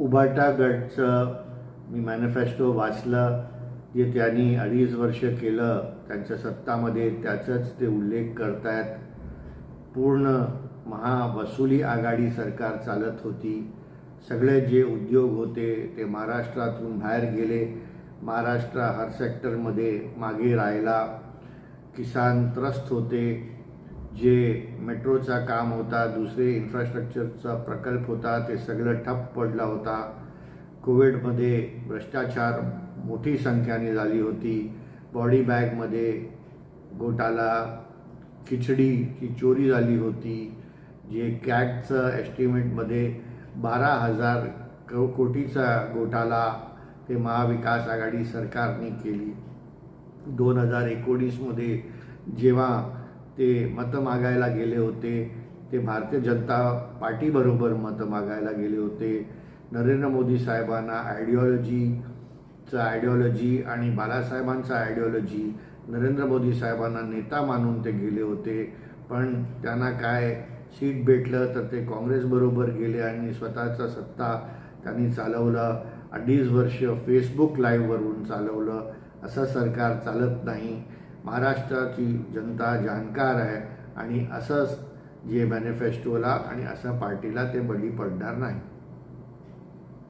उभाटा गटचं मी manifesto वाचलं जे त्यांनी अडीच वर्ष केलं त्यांच्या सत्तामध्ये त्याचाच ते उल्लेख करतायत. पूर्ण महावसुली आघाडी सरकार चालत होती. सगळे जे उद्योग होते ते महाराष्ट्रातून बाहेर गेले. महाराष्ट्र हर सेक्टरमध्ये मागे राहिला. किसान त्रस्त होते. जे मेट्रोचा काम होता दुसरे इन्फ्रास्ट्रक्चरचा प्रकल्प होता ते सगळं ठप्प पडला होता. कोविडमध्ये भ्रष्टाचार मोठी संख्याने झाली होती. बॉडी बॅगमध्ये घोटाला खिचडीची चोरी झाली होती. जे कॅटचं एस्टिमेटमध्ये बारा हजार को कोटीचा घोटाला ते महाविकास आघाडी सरकारने केली. दोन हजार एकोणीसमध्ये जेव्हा ते मतं मागायला गेले होते. ते भारतीय जनता पार्टीबरोबर मतं मागायला गेले होते. नरेंद्र मोदी साहेबांना आयडिओलॉजीचं आयडिओलॉजी आणि बाळासाहेबांचं आयडिओलॉजी नरेंद्र मोदी साहेबांना नेता मानून ते गेले होते. पण त्यांना काय सीट भेटलं तर ते काँग्रेसबरोबर गेले आणि स्वतःचा सत्ता त्यांनी चालवलं. अडीच वर्ष फेसबुक लाईव्हवरून चालवलं. असं सरकार चालत नाही. महाराष्ट्राची जनता जाणकार आहे आणि असंच जे मॅनिफेस्टोला आणि असं पार्टीला ते बळी पडणार नाही.